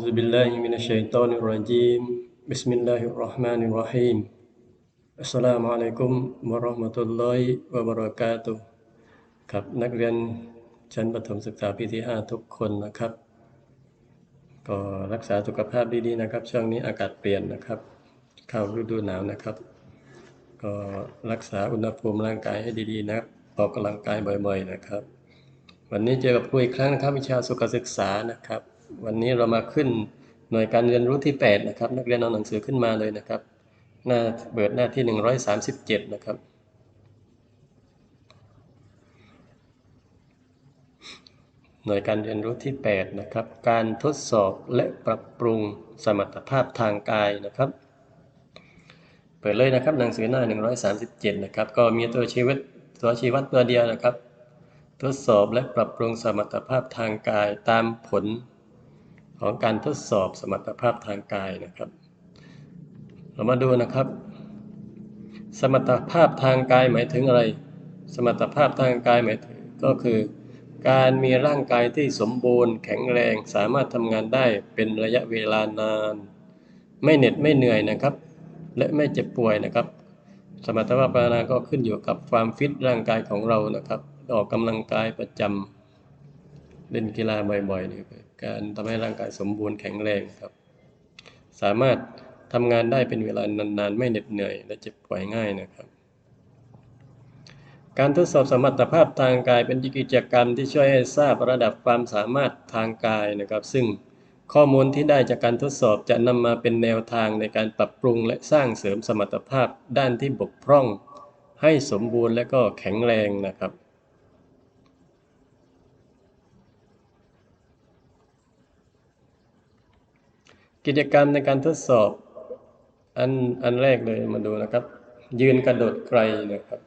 أعوذ بالله من الشيطان الرجيم بسم الله الرحمن الرحيم السلام عليكم ورحمة الله وبركاته ครับนักเรียนชั้นประถมศึกษาปีที่ 5 ทุกคนนะครับ ก็รักษาสุขภาพดีๆนะครับ ช่วงนี้อากาศเปลี่ยนนะครับ เข้าฤดูหนาวนะครับ ก็รักษาอุณหภูมิร่างกายให้ดีๆนะครับออกกำลังกายบ่อยๆนะครับ วันนี้เจอกับครูอีกครั้งนะครับวิชาสุขศึกษานะครับ วันนี้เรามาขึ้นหน่วยการเรียนรู้ที่ 8 นะครับ นักเรียนเอาหนังสือขึ้นมาเลยนะครับ หน้าเบิดหน้าที่ 137 นะครับ หน่วยการเรียนรู้ที่ 8 นะครับ การทดสอบและปรับปรุงสมรรถภาพทางกายนะครับ เปิดเลยนะครับหนังสือหน้า 137 นะครับ ก็มีตัวชีวิตตัวชีวัดตัวเดียวนะครับ ทดสอบและปรับปรุงสมรรถภาพทางกายตามผล ของการทดสอบสมรรถภาพทางกายนะครับ เรามาดูนะครับ สมรรถภาพทางกายหมายถึงอะไร สมรรถภาพทางกายหมายถึงก็คือ การมีร่างกายที่สมบูรณ์ แข็งแรงสามารถทำงานได้เป็นระยะเวลานาน ไม่เหน็ดไม่เหนื่อยนะครับ และไม่เจ็บป่วยนะครับ สมรรถภาพพานาก็ขึ้นอยู่กับความฟิตร่างกายของเรานะครับ ออกกำลังกายประจำเล่นกีฬาบ่อยๆนี่ การทำให้ร่างกายสมบูรณ์แข็งแรงครับ สามารถทำงานได้เป็นเวลานานๆ ไม่เหน็ดเหนื่อย และเจ็บป่วยง่ายนะครับ การทดสอบสมรรถภาพทางกายเป็นกิจกรรมที่ช่วยให้ทราบระดับความสามารถทางกายนะครับ ซึ่งข้อมูลที่ได้จากการทดสอบจะนำมาเป็นแนวทางในการปรับปรุงและสร้างเสริมสมรรถภาพด้านที่บกพร่อง ให้สมบูรณ์และก็แข็งแรงนะครับ กิจกรรมในการทดสอบ อันอันแรกเลยมาดูนะครับ ยืนกระโดดไกลนะครับ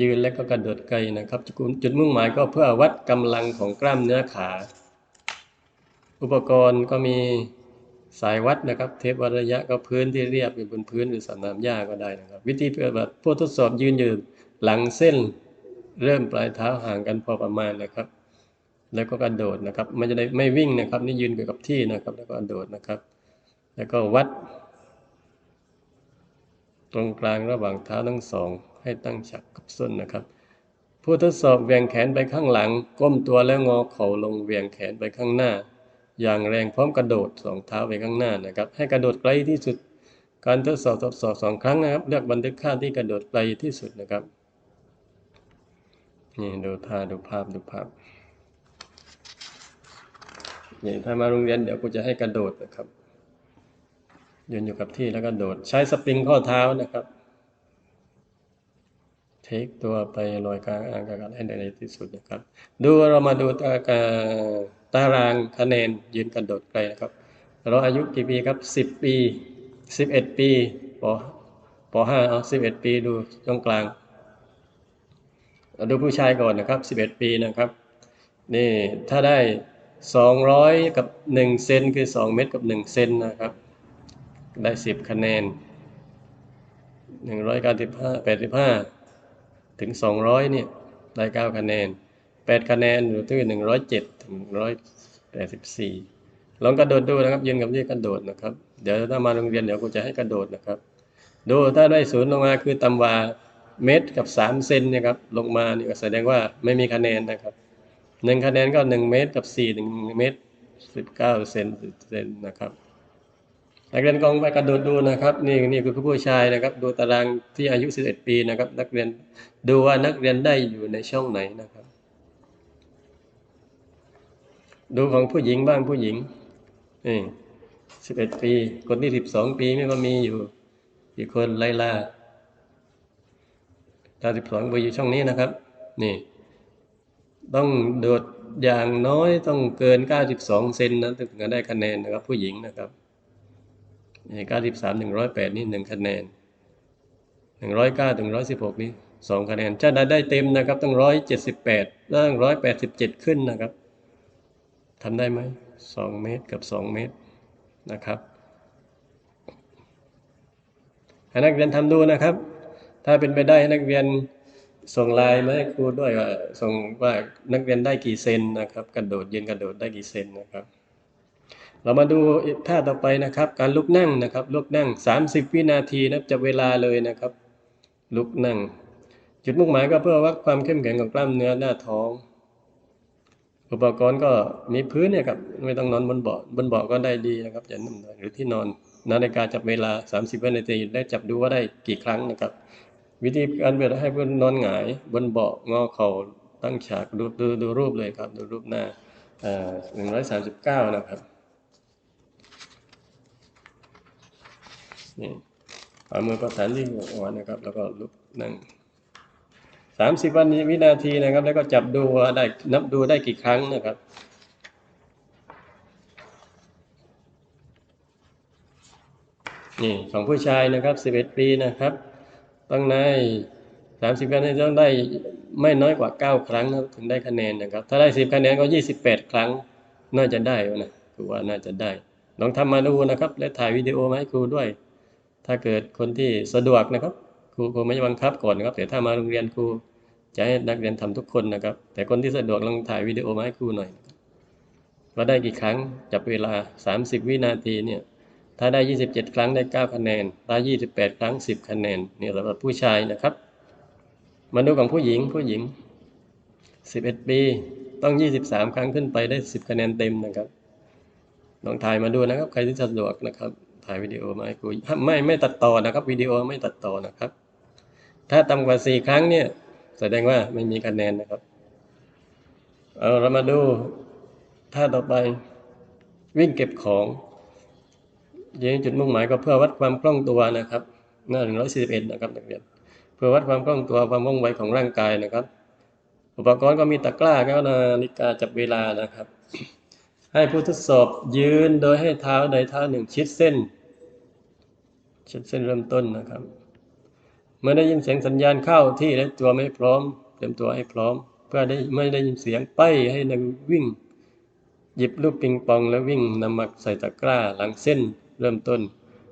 ยืนและก็กระโดดไกลนะครับ จุดมุ่งหมายก็เพื่อวัดกำลังของกล้ามเนื้อขา อุปกรณ์ก็มีสายวัดนะครับ เทปวัดระยะก็พื้นที่เรียบอยู่บนพื้นหรือสนามหญ้าก็ได้นะครับ วิธีปฏิบัติผู้ทดสอบยืนอยู่หลังเส้น เริ่มปลายเท้าห่างกันพอประมาณนะครับ แล้วก็กระโดดนะครับมันจะได้ไม่วิ่งนะครับ นี่ยืนอยู่กับที่นะครับ แล้วก็กระโดดนะครับ แล้วก็วัด ตรงกลางระหว่างเท้าทั้งสอง ให้ตั้งฉากกับส้นนะครับ ผู้ทดสอบเวียงแขนไปข้างหลัง ก้มตัวแล้วงอเข่าลงเวียงแขนไปข้างหน้า อย่างแรงพร้อมกระโดดสองเท้าไปข้างหน้านะครับ ให้กระโดดไกลที่สุด การทดสอบทดสอบสองครั้งนะครับ เลือกบันทึกค่าที่กระโดดไกลที่สุดนะครับนี่ดูท่าดูภาพดูภาพ นี่ถ้ามาโรงเรียนเดี๋ยวกูจะให้กระโดดนะครับยืนอยู่กับที่แล้วก็โดด ใช้สปริงข้อเท้านะครับ เทคตัวไปลอยกลางอากาศให้ในที่สุดนะครับ ดูเรามาดูตาาตารางคะแนนยืนกระโดดไกลนะครับ เราอายุกี่ปีครับสิบปีสิบเอ็ดปีปปห้าเอาสิบเอ็ดปีดูตรงกลางดูผู้ชายก่อนนะครับสิบเอ็ดปีนะครับ นี่ถ้าได้ สองร้อยกับหนึ่งเซนคือสองเมตรกับหนึ่งเซนนะครับ ได้สิบคะแนนหนึ่งร้อยเก้าสิบห้าถึงสองร้อยเนี่ย ได้เก้าคะแนนแปดคะแนนอยู่ที่หนึ่งร้อยเจ็ดถึงร้อยแปดสิบสี่ลองกระโดดดูนะครับ ยืนกับที่กระโดดนะครับ เดี๋ยวถ้ามาโรงเรียนเดี๋ยวกูจะให้กระโดดนะครับ ดูถ้าได้ศูนย์ลงมาคือตำวาเมตรกับสามเซนเนี่ยครับ ลงมานี่ก็แสดงว่าไม่มีคะแนนนะครับ หนึ่งคะแนนก็หนึ่งเมตรกับสี่หนึ่งเมตรสิบเก้าเซนเซนนะครับนักเรียนกองไปกระโดดดูนะครับ นี่นี่คือผู้ชายนะครับ ดูตารางที่อายุสิบเอ็ดปีนะครับ นักเรียนดูว่านักเรียนได้อยู่ในช่องไหนนะครับ ดูของผู้หญิงบ้างผู้หญิงนี่สิบเอ็ดปี คนที่สิบสองปีไม่ก็มีอยู่อีกคนไล่ล่าตาสิบสองไปอยู่ช่องนี้นะครับ นี่ ต้องโดดอย่างน้อยต้องเกิน 92 เซนนะถึงจะได้คะแนนนะครับ ผู้หญิงนะครับนี่93 108 นี่ 1 คะแนน 109ถึง116 นี่ 2 คะแนนถ้าได้ได้เต็มนะครับต้อง 178ต้อง187 ขึ้นนะครับทำได้ไหม 2 เมตรกับ 2 เมตรนะครับให้นักเรียนทำดูนะครับ ถ้าเป็นไปได้ให้นักเรียน ส่งไลน์มาให้ครูด้วยว่าส่งว่านักเรียนได้กี่เซนนะครับ กระโดดยืนกระโดดได้กี่เซนนะครับ เรามาดูท่าต่อไปนะครับ การลุกนั่งนะครับ ลุกนั่ง 30 วินาทีนะจับเวลาเลยนะครับ ลุกนั่ง จุดมุ่งหมายก็เพื่อวัดความเข้มแข็งของกล้ามเนื้อหน้าท้อง อุปกรณ์ก็มีพื้นเนี่ยครับไม่ต้องนอนบนเบาะบนเบาะก็ได้ดีนะครับอย่านุ่มหรือที่นอนนาฬิกาจับเวลา 30 วินาทีได้จับดูว่าได้กี่ครั้งนะครับ วิธีการเปิดให้เพื่อนนอนหงาย บนเบาะงอเข่าตั้งฉากดูดูดูรูปเลยครับ ดูรูปหน้าหนึ่งร้อยสามสิบเก้านะครับนี่เอามือประสานที่หัวนะครับ แล้วก็ลุกนั่งสามสิบวันวินาทีนะครับ แล้วก็จับดูว่าได้นับดูได้กี่ครั้งนะครับนี่ของผู้ชายนะครับ11ปีนะครับ ต้องใน30คะแนนต้องได้ไม่น้อยกว่า9ครั้งนะถึงได้คะแนนนะครับ ถ้าได้10คะแนนก็28ครั้งน่าจะได้นะครูว่าน่าจะได้ ลองทำมาดูนะครับ และถ่ายวิดีโอมาให้ครูด้วย ถ้าเกิดคนที่สะดวกนะครับ ครูครูไม่บังคับก่อนนะครับ แต่ถ้ามาโรงเรียนครูจะให้นักเรียนทำทุกคนนะครับ แต่คนที่สะดวกลองถ่ายวิดีโอมาให้ครูหน่อยว่าได้กี่ครั้งจับเวลา 30 วินาทีเนี่ย ถ้าได้ 27 ครั้งได้ 9 คะแนน ถ้า 28 ครั้ง 10 คะแนนนี่สำหรับผู้ชายนะครับ มาดูของผู้หญิงผู้หญิง 11 ปีต้อง 23 ครั้งขึ้นไปได้ 10 คะแนนเต็มนะครับลองถ่ายมาดูนะครับ ใครที่สะดวกนะครับ ถ่ายวิดีโอมาให้คุยไม่ไม่ตัดต่อนะครับวิดีโอไม่ตัดต่อนะครับ ถ้าต่ำกว่า 4 ครั้งเนี่ยแสดงว่าไม่มีคะแนนนะครับเอาเรามาดูท่าต่อไปวิ่งเก็บของ ยิงจุดมุ่งหมายก็เพื่อวัดความคล่องตัวนะครับหน้า141นะครับนักเรียนเพื่อวัดความคล่องตัวความว่องไวของร่างกายนะครับ อุปกรณ์ก็มีตะกร้าแก้วนาฬิกาจับเวลานะครับ ให้ผู้ทดสอบยืนโดยให้เท้าใดเท้าหนึ่งชิดเส้น ชิดเส้นเริ่มต้นนะครับ เมื่อได้ยินเสียงสัญญาณเข้าที่และตัวไม่พร้อม เตรียมตัวให้พร้อม เพื่อได้ไม่ได้ยินเสียงไปให้นักวิ่ง หยิบลูกปิงปองแล้ววิ่งนำมาใส่ตะกร้าหลังเส้น เริ่มต้น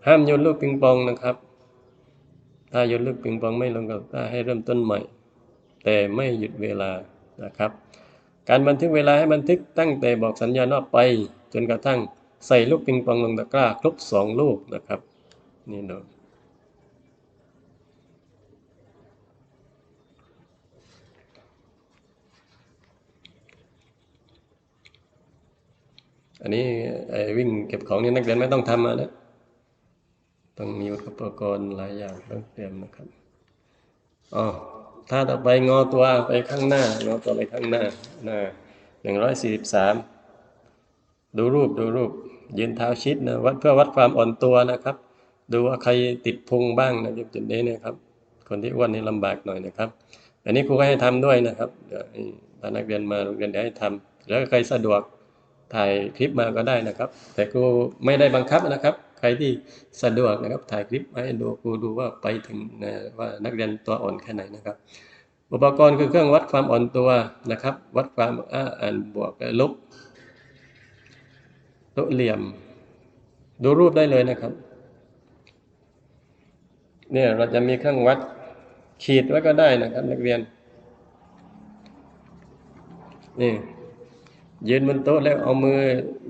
ห้ามโยนลูกปิงปองนะครับ ถ้าโยนลูกปิงปองไม่ลงกับตาให้เริ่มต้นใหม่ แต่ไม่หยุดเวลานะครับ การบันทึกเวลาให้บันทึกตั้งแต่บอกสัญญาณว่าไป จนกระทั่งใส่ลูกปิงปองลงตะกร้าครบสองลูกนะครับ นี่เนาะ อันนี้ไอ้วิ่งเก็บของนี่นักเรียนไม่ต้องทำนะต้องมีอุปกรณ์หลายอย่างต้องเตรียมนะครับอ๋อถ้าต่อไปงอตัวไปข้างหน้างอตัวไปข้างหน้าหน้าหนึ่งร้อยสี่สิบสามดูรูปดูรูป ยืนเท้าชิดนะวัดเพื่อวัดความอ่อนตัวนะครับ ดูว่าใครติดพุงบ้างนะจุดนี้นะครับ คนที่อ้วนนี่ลำบากหน่อยนะครับ อันนี้ครูก็ให้ทำด้วยนะครับเดี๋ยวถ้านักเรียนมาโรงเรียนเดี๋ยวให้ทำแล้วใครสะดวก ถ่ายคลิปมาก็ได้นะครับ แต่ครูไม่ได้บังคับนะครับ ใครที่สะดวกนะครับถ่ายคลิปมาให้ดูครูดูว่าไปถึงนะว่านักเรียนตัวอ่อนแค่ไหนนะครับ อุปกรณ์คือเครื่องวัดความอ่อนตัวนะครับ วัดความอ่านบวกละลบโตเหลี่ยม ดูรูปได้เลยนะครับเนี่ยเราจะมีเครื่องวัดขีดไว้ก็ได้นะครับ นักเรียนนี่ ยืนบนโต๊ะแล้วเอามือ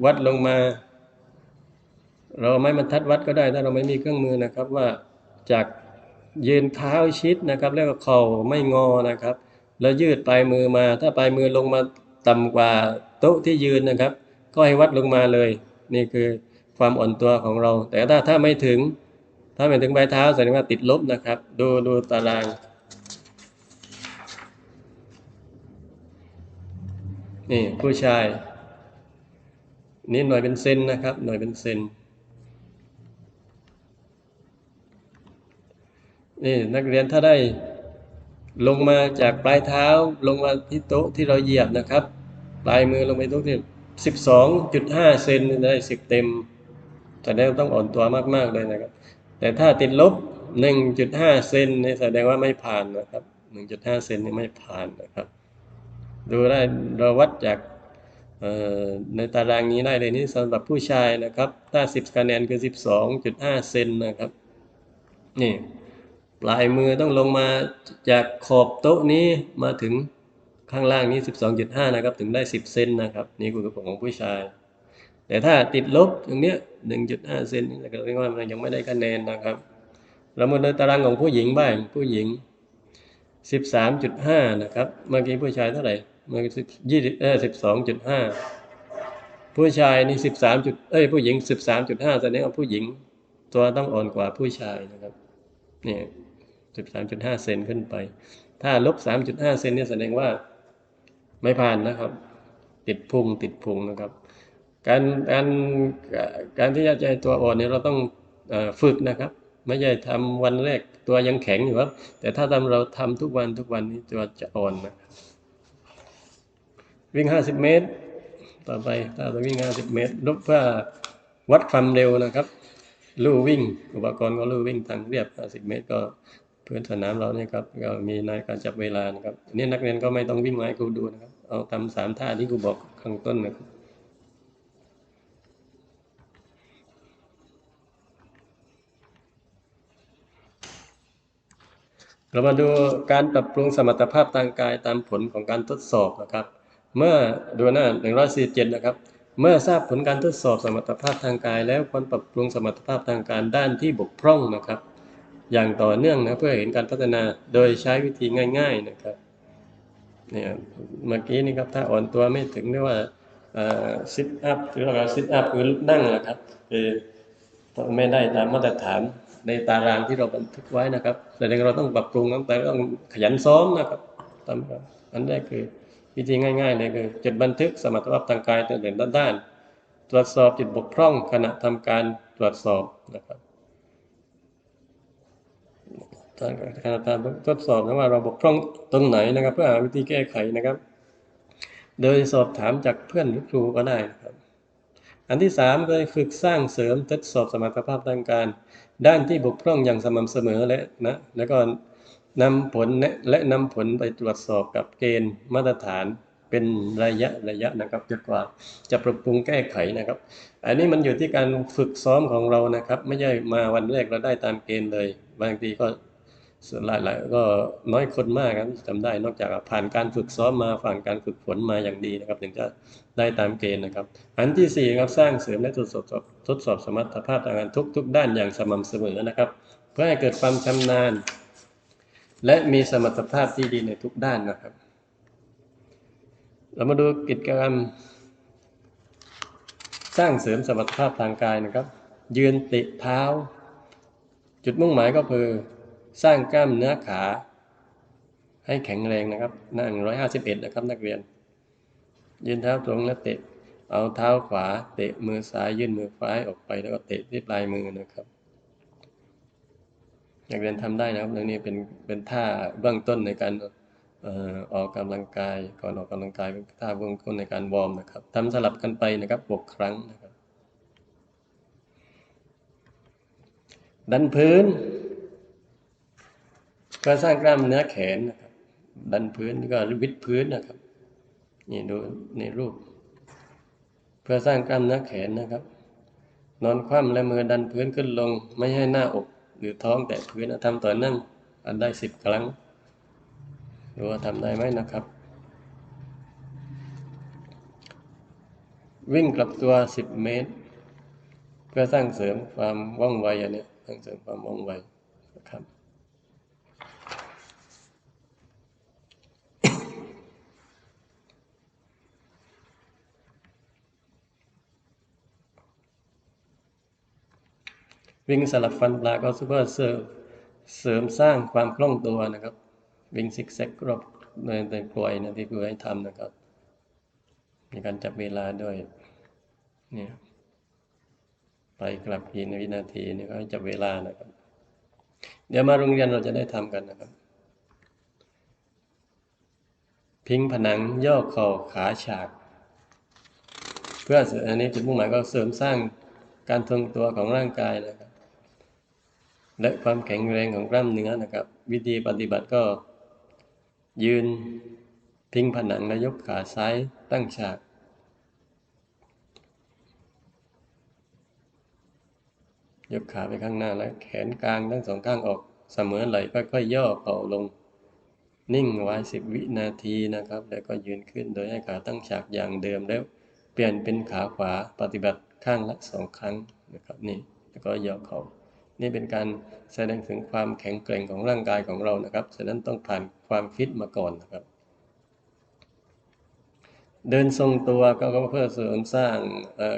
วัดลงมา เราไม่บรรทัดวัดก็ได้ ถ้าเราไม่มีเครื่องมือนะครับว่าจากยืนเท้าชิดนะครับ แล้วก็เข่าไม่งอนะครับ แล้วยืดปลายมือมา ถ้าปลายมือลงมาต่ำกว่าโต๊ะที่ยืนนะครับ ก็ให้วัดลงมาเลย นี่คือความอ่อนตัวของเรา แต่ถ้าถ้าไม่ถึง ถ้าไม่ถึงปลายเท้าแสดงว่าติดลบนะครับ ดูดูตาราง นี่ผู้ชาย นี่หน่วยเป็นเซนนะครับ หน่วยเป็นเซนนี่นักเรียนถ้าได้ลงมาจากปลายเท้าลงมาที่โต๊ะที่เราเหยียบนะครับ ปลายมือลงไปโต๊ะที่สิบสองจุดห้าเซนได้สิบเต็มแสดงต้องอ่อนตัวมากๆเลยนะครับ แต่ถ้าติดลบหนึ่งจุดห้าเซนนี่แสดงว่าไม่ผ่านนะครับหนึ่งจุดห้าเซนนี่ไม่ผ่านนะครับ ดูได้เราวัดจากในตารางนี้ได้เลยนี่สำหรับผู้ชายนะครับ ถ้า 10คะแนนคือ 12.5 เซนนะครับ นี่ปลายมือต้องลงมาจากขอบโต๊ะนี้มาถึงข้างล่างนี้ 12.5 นะครับ ถึงได้ 10 เซนนะครับ นี่คือของผู้ชาย แต่ถ้าติดลบตรงเนี้ยหนึ่งจุดห้าเซนนี่ก็เรียกว่ามันยังไม่ได้คะแนนนะครับเรามาดูตารางของผู้หญิงบ้างผู้หญิงสิบสามจุดห้านะครับ เมื่อกี้ผู้ชายเท่าไหร่ มื่อกี้ยี่สิบเออสิบสองจุดห้าผู้ชายนี่สิบสามจุดเอ้ยผู้หญิงสิบสามจุดห้าแสดงว่าผู้หญิง ตัวต้องอ่อนกว่าผู้ชายนะครับเนี่ยสิบสามจุดห้าเซนขึ้นไป ถ้าลบสามจุดห้าเซนเนี่ยแสดงว่าไม่ผ่านนะครับ ติดพุงติดพุงนะครับ การการการที่จะใจตัวอ่อนเนี่ยเราต้องฝึกนะครับ ไม่ใช่ทำวันแรกตัวยังแข็งอยู่ครับ แต่ถ้าทำเราทำทุกวันทุกวันนี้ตัวจะอ่อนนะครับ วิ่ง50เมตร ต่อไปถ้าเราวิ่ง50เมตรลบเพื่อวัดความเร็วนะครับลู่วิ่ง อุปกรณ์ก็ลู่วิ่งทางเรียบ50เมตรก็พื้นสนามเราเนี่ยครับก็มีในการจับเวลานะครับอันนี่นักเรียนก็ไม่ต้องวิ่งมาให้ครูดูนะครับ เอาทำสามท่าที่ครูบอกข้างต้นนะครับเรามาดูการปรับปรุงสมรรถภาพทางกายตามผลของการทดสอบนะครับ เมื่อดูหน้า147นะครับ เมื่อทราบผลการทดสอบสมรรถภาพทางกาย แล้วควรปรับปรุงสมรรถภาพทางการด้านที่บกพร่องนะครับ อย่างต่อเนื่องนะเพื่อเห็นการพัฒนาโดยใช้วิธีง่าย ๆนะครับเนี่ยเมื่อกี้นี่ครับถ้าอ่อนตัวไม่ถึงเรียกว่าซิทอัพหรือว่าซิทอัพคือนั่งนะครับคือไม่ได้ตามมาตรฐานในตารางที่เราบันทึกไว้นะครับแสดงเราต้องปรับปรุงตั้งแต่ต้องขยันซ้อมนะครับตามครับอันแรกคือ วิธีง่ายๆเลยคือจดบันทึกสมรรถภาพทางกายต่างๆด้านๆตรวจสอบจุดบกพร่องขณะทำการตรวจสอบนะครับการทำทดสอบนะว่าเราบกพร่องตรงไหนนะครับ เพื่อหาวิธีแก้ไขนะครับ โดยสอบถามจากเพื่อนหรือครูก็ได้นะครับอันที่สามก็ฝึกสร้างเสริมทดสอบสมรรถภาพทางการ ด้านที่บกพร่องอย่างสม่ำเสมอและนะแล้วก็ นำผลและนำผลไปตรวจสอบกับเกณฑ์มาตรฐานเป็นระยะระยะนะครับจนกว่าจะปรับปรุงแก้ไขนะครับ อันนี้มันอยู่ที่การฝึกซ้อมของเรานะครับ ไม่ใช่มาวันแรกเราได้ตามเกณฑ์เลย บางทีก็ส่วนหลายๆก็น้อยคนมากครับจำได้นอกจากผ่านการฝึกซ้อมมาผ่านการฝึกฝนมาอย่างดีนะครับ ถึงจะได้ตามเกณฑ์นะครับ อันที่สี่ครับสร้างเสริมและทดสอบทดสอบสมรรถภาพทางการทุกทุกด้านอย่างสม่ำเสมอนะครับ เพื่อให้เกิดความชำนาญ และมีสมรรถภาพที่ดีในทุกด้านนะครับ เรามาดูกิจกรรม สร้างเสริมสมรรถภาพทางกายนะครับ ยืนติเท้า จุดมุ่งหมายก็คือ สร้างกล้ามเนื้อขา ให้แข็งแรงนะครับนั่งร้อยห้าสิบเอ็ดนะครับนักเรียน ยืนเท้าตรงแล้วเตะ เอาเท้าขวา เตะมือซ้ายยื่นมือซ้ายออกไปแล้วก็เตะที่ปลายมือนะครับ นักเรียนทำได้นะครับเรื่องนี้เป็นเป็นท่าเบื้องต้นในการออกกำลังกายก่อนออกกำลังกายเป็นท่าเบื้องต้นในการวอร์มนะครับทำสลับกันไปนะครับหกครั้งนะครับ ดันพื้นก็สร้างกล้ามเนื้อแขนนะครับ ดันพื้นก็วิดพื้นนะครับนี่ดูในรูป เพื่อสร้างกล้ามเนื้อแขนนะครับ นอนคว่ำและมือดันพื้นขึ้นลง ไม่ให้หน้าอก หรือท้องแต่พื้นทำต่อเนื่องอันได้สิบครั้งดูว่าทำได้ไหมนะครับ วิ่งกลับตัวสิบเมตร เพื่อสร้างเสริมความว่องไวอย่างนี้สร้างเสริมความว่องไวนะครับ วิ่งสลับฟันปลาก็ซูเปอร์เสริมเสริมสร้างความคล่องตัวนะครับ วิ่งซิกแซกรอบในในกลวยนะที่ครูให้ทำนะครับ มีการจับเวลาด้วยเนี่ยไปกลับกี่วินาทีนี่ก็จับเวลานะครับ เดี๋ยวมาโรงเรียนเราจะได้ทำกันนะครับ พิงผนังย่อเข่าขาฉาก เพื่ออันนี้จุดมุ่งหมายก็เสริมสร้างการทรงตัวของร่างกายนะครับ และความแข็งแรงของกล้ามเนื้อนะครับ วิธีปฏิบัติก็ยืนพิงผนังและยกขาซ้ายตั้งฉาก ยกขาไปข้างหน้าและแขนกลางทั้งสองข้างออกเสมอไหล่ค่อยๆย่อเข่าลง นิ่งไว้สิบวินาทีนะครับ แล้วก็ยืนขึ้นโดยให้ขาตั้งฉากอย่างเดิมแล้ว เปลี่ยนเป็นขาขวาปฏิบัติข้างละสองครั้งนะครับนี่แล้วก็ย่อเข่า นี่เป็นการแสดงถึงความแข็งแกร่งของร่างกายของเรานะครับ ฉะนั้นต้องผ่านความฟิตมาก่อนนะครับ เดินทรงตัวก็เพื่อเสริมสร้าง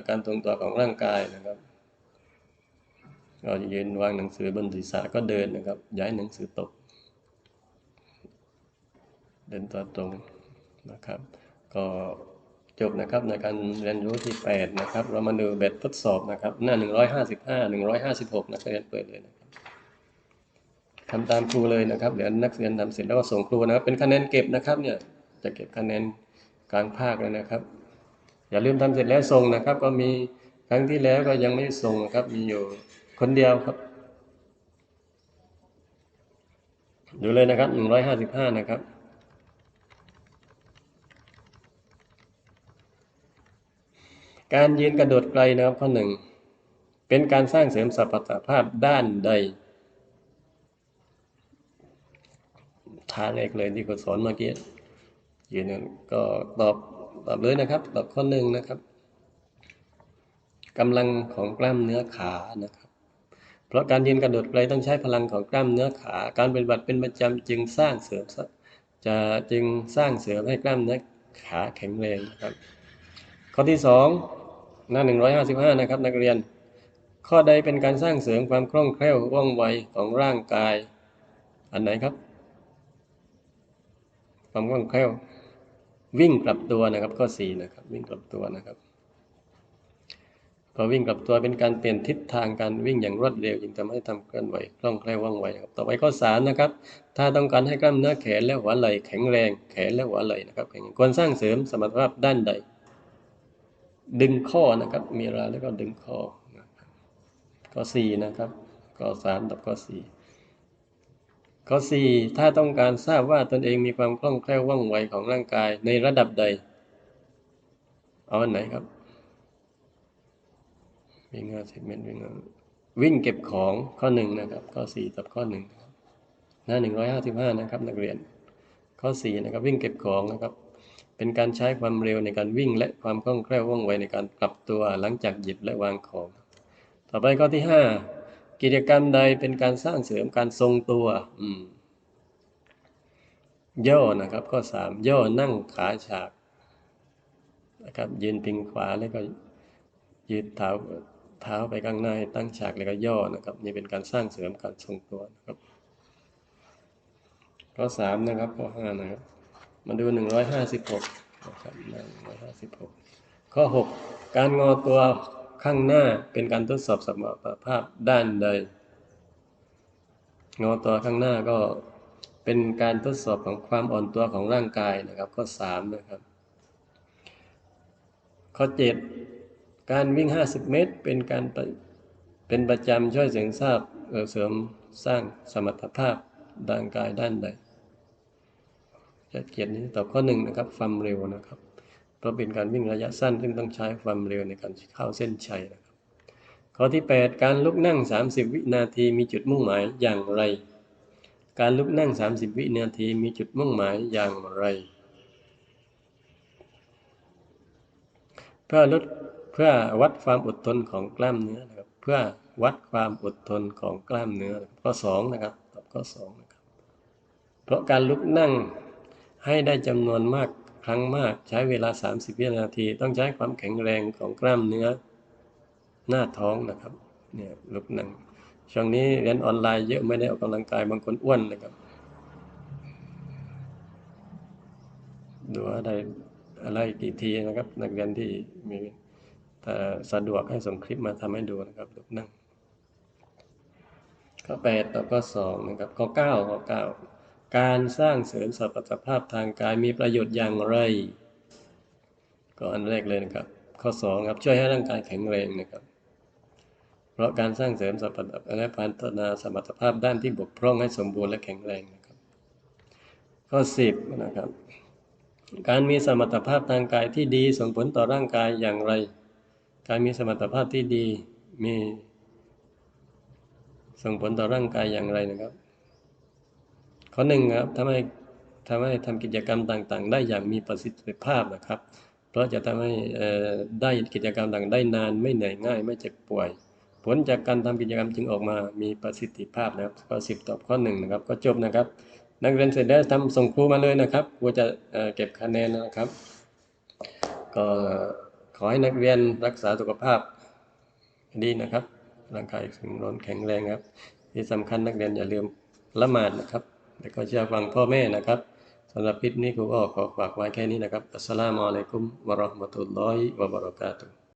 การทรงตัวของร่างกายนะครับก็ยืนวางหนังสือบนศีรษะก็เดินนะครับ ย้ายหนังสือตก เดินตัวตรงนะครับ ก็ จบนะครับในการเรียนรู้ที่ 8 นะครับ เรามาดูแบบทดสอบนะครับ หน้า 155 156 นักเรียนเปิดเลยนะครับทำตามครูเลยนะครับเดี๋ยวนักเรียนทำเสร็จแล้วก็ส่งครูนะครับ เป็นคะแนนเก็บนะครับเนี่ยจะเก็บคะแนนกลางภาคเลยนะครับ อย่าลืมทำเสร็จแล้วส่งนะครับ ก็มีครั้งที่แล้วก็ยังไม่ส่งนะครับ มีอยู่คนเดียวครับดูเลยนะครับ 155 นะครับ การยืนกระโดดไกลนะครับข้อหนึ่งเป็นการสร้างเสริมสมรรถภาพด้านใดท่าแรกเลยที่คุณสอนเมื่อกี้ยืนก็ตอบตอบเลยนะครับ ตอบข้อหนึ่งนะครับกำลังของกล้ามเนื้อขานะครับ เพราะการยืนกระโดดไกลต้องใช้พลังของกล้ามเนื้อขา การปฏิบัติเป็นประจำจึงสร้างเสริมจะจึงสร้างเสริมให้กล้ามเนื้อขาแข็งแรงนะครับ ข้อที่สองหน้า155นะครับ นักเรียน ข้อใดเป็นการสร้างเสริมความคล่องแคล่วว่องไวของร่างกาย อันไหนครับ ความคล่องแคล่ว วิ่งกลับตัวนะครับ ข้อ4นะครับ วิ่งกลับตัวนะครับพอวิ่งกลับตัวเป็นการเปลี่ยนทิศทางการวิ่งอย่างรวดเร็วจึงทำให้ทำเคลื่อนไหวคล่องแคล่วว่องไวครับต่อไปข้อ3นะครับ ถ้าต้องการให้กล้ามเนื้อแขนและหัวไหล่แข็งแรง แขนและหัวไหล่นะครับควรสร้างเสริมสมรรถภาพด้านใด ดึงข้อนะครับ มีเวลาแล้วก็ดึงข้อข้อสี่นะครับข้อสามกับข้อสี่ข้อสี่ถ้าต้องการทราบว่าตนเองมีความคล่องแคล่วว่องไวของร่างกายในระดับใด เอาอันไหนครับ วิ่งห้าสิบเมตรวิ่งวิ่งเก็บของข้อหนึ่งนะครับ ข้อสี่กับข้อหนึ่งหน้าหนึ่งร้อยห้าสิบห้านะครับ นักเรียน ข้อสี่นะครับ วิ่งเก็บของนะครับ เป็นการใช้ความเร็วในการวิ่ง และความคล่องแคล่วว่องไวในการกลับตัวหลังจากหยิบและวางของ ต่อไปข้อที่ 5 กิจกรรมใดเป็นการสร้างเสริมการทรงตัวอืมย่อนะครับ ข้อ 3 ย่อนั่งขาฉากนะครับยืนพิงขวาแล้วก็ยืดเท้าเท้าไปข้างหน้าตั้งฉากแล้วก็ย่อนะครับ นี่เป็นการสร้างเสริมการทรงตัวนะครับข้อ3นะครับข้อ5นะครับ มาดู156นะครับ156ข้อ6การงอตัวข้างหน้าเป็นการทดสอบสมรรถภาพด้านใด งอตัวข้างหน้าก็เป็นการทดสอบของความอ่อนตัวของร่างกายนะครับ ข้อ3นะครับ ข้อ7การวิ่ง 50 เมตร เป็นการเป็นประจำช่วยเสริมทราบเสริมสร้างสมรรถภาพร่างกายด้านใด จะเขียนนี้ตอบข้อหนึ่งนะครับความเร็วนะครับ เพราะเป็นการวิ่งระยะสั้นซึ่งต้องใช้ความเร็วในการเข้าเส้นชัยนะครับ ข้อที่ 8 การลุกนั่ง 30 วินาทีมีจุดมุ่งหมายอย่างไร การลุกนั่ง 30 วินาทีมีจุดมุ่งหมายอย่างไร เพื่อลดเพื่อวัดความอดทนของกล้ามเนื้อนะครับเพื่อวัดความอดทนของกล้ามเนื้อข้อ2นะครับตอบข้อ2นะครับเพราะการลุกนั่ง ให้ได้จำนวนมากครั้งมากใช้เวลา 30 วินาที ต้องใช้ความแข็งแรงของกล้ามเนื้อ หน้าท้องนะครับเนี่ยลุกนั่งช่วงนี้เรียนออนไลน์เยอะไม่ได้ออกกำลังกายบางคนอ้วนนะครับดูอะไรอะไรกี่ทีนะครับ นักเรียนที่มีแต่สะดวกให้ส่งคลิปมาทำให้ดูนะครับลุกนั่งข้อแปดต่อข้อสองนะครับข้อเก้าข้อเก้า การสร้างเสริมสมรรถภาพทางกายมีประโยชน์อย่างไร ก็อันแรกเลยนะครับ ข้อ2ครับช่วยให้ร่างกายแข็งแรงนะครับ เพราะการสร้างเสริมสมรรถภาพและพัฒนาสมรรถภาพด้านที่บกพร่องให้สมบูรณ์และแข็งแรงนะครับ ข้อ 10นะครับ การมีสมรรถภาพทางกายที่ดีส่งผลต่อร่างกายอย่างไร การมีสมรรถภาพที่ดีมีส่งผลต่อร่างกายอย่างไรนะครับ ข้อหนึ่งครับทำให้ทำให้ทำกิจกรรมต่างๆ ได้อย่างมีประสิทธิภาพนะครับ เพราะจะทำให้ได้กิจกรรมต่างได้นานไม่เหนื่อยง่าย ไม่เจ็บป่วย ผลจากการทำกิจกรรมจึงออกมามีประสิทธิภาพนะครับข้อสิบตอบข้อหนึ่งนะครับก็จบนะครับ นักเรียนเสร็จแล้วทำส่งครูมาเลยนะครับครูจะเเก็บคะแนนนะครับก็ขอให้นักเรียนรักษาสุขภาพดีนะครับร่างกายแข็งแรงแข็งแรงครับ ที่สำคัญนักเรียนอย่าลืมละหมาดนะครับ แล้วก็เชื่อฟังพ่อแม่นะครับสำหรับคลิปนี้ครูก็ขอฝากไว้แค่นี้นะครับอัสสลามุอะลัยกุมวะเราะห์มะตุลลอฮิวะบะเราะกาตุฮ์